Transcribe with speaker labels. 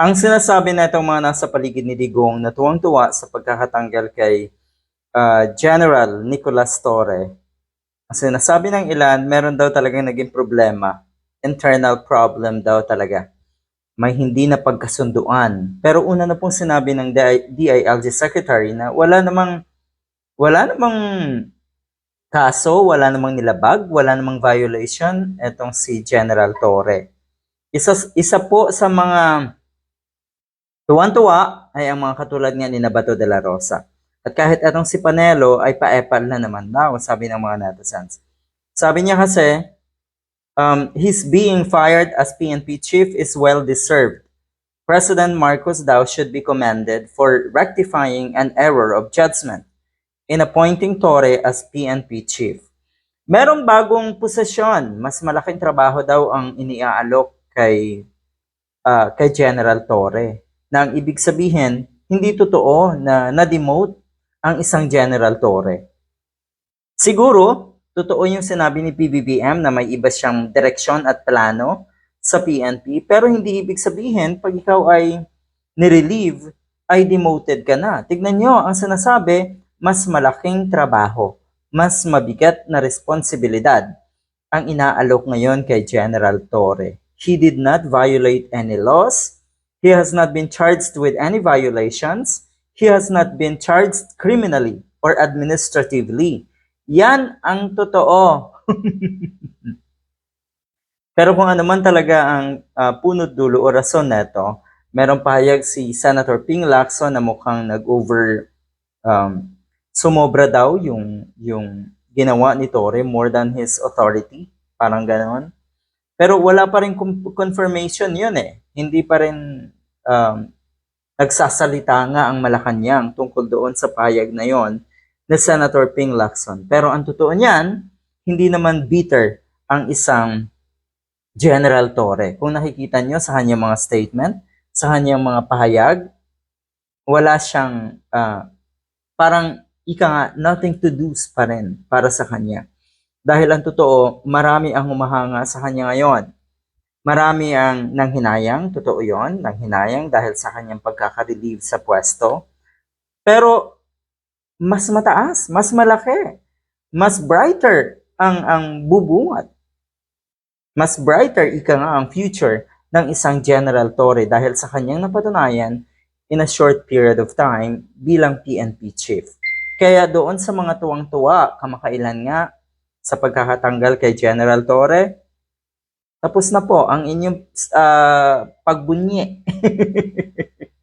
Speaker 1: Ang sinasabi na itong mga nasa paligid ni Digong na tuwang-tuwa sa pagkakatanggal kay ah, General Nicolas Torre, ang sinasabi ng ilan, meron daw talagang naging problema. Internal problem daw talaga. May hindi na pagkasunduan. Pero una na pong sinabi ng DI DILG Secretary na wala namang wala namang kaso, wala namang nilabag, wala namang violation etong si General Torre. Isa, isa po sa mga tuwan-tuwa ay ang mga katulad nga ni Nabato de la Rosa. At kahit etong si Panelo ay paepal na naman daw, sabi ng mga netizens. Sabi niya kasi, um, his being fired as PNP chief is well deserved. President Marcos daw should be commended for rectifying an error of judgment in appointing Torre as PNP chief. Merong bagong posisyon, mas malaking trabaho daw ang iniaalok kay ah, kay General Torre. Na ang ibig sabihin, hindi totoo na na-demote ang isang General Torre. Siguro, totoo yung sinabi ni PBBM na may iba siyang direksyon at plano sa PNP, pero hindi ibig sabihin pag ikaw ay nirelieve, ay demoted ka na. Tignan nyo, ang sinasabi, mas malaking trabaho, mas mabigat na responsibilidad ang inaalok ngayon kay General Torre. He did not violate any laws. He has not been charged with any violations. He has not been charged criminally or administratively. Yan ang totoo. Pero kung ano man talaga ang ah, punot dulo o rason neto, merong pahayag si Senator Ping Lacson na mukhang nag-over um, sumobra daw yung yung ginawa ni Torre more than his authority, parang ganoon. Pero wala pa rin confirmation yun eh. Hindi pa rin um, nagsasalita nga ang Malacanang tungkol doon sa pahayag na yon ni Senator Ping Lacson. Pero ang totoo niyan, hindi naman bitter ang isang General Torre. Kung nakikita nyo sa kanyang mga statement, sa kanyang mga pahayag, wala siyang ah, parang ika nga, nothing to do pa rin para sa kanya. Dahil ang totoo, marami ang humahanga sa kanya ngayon. Marami ang nanghinayang, totoo yon, nanghinayang dahil sa kanyang pagkaka-relieve sa pwesto. Pero mas mataas, mas malaki, mas brighter ang ang bubungat. Mas brighter ika nga ang future ng isang General Torre dahil sa kanyang napatunayan in a short period of time bilang PNP chief. Kaya doon sa mga tuwang-tuwa, kamakailan nga sa pagkakatanggal kay General Torre, tapos na po ang inyong ah, pagbunyi.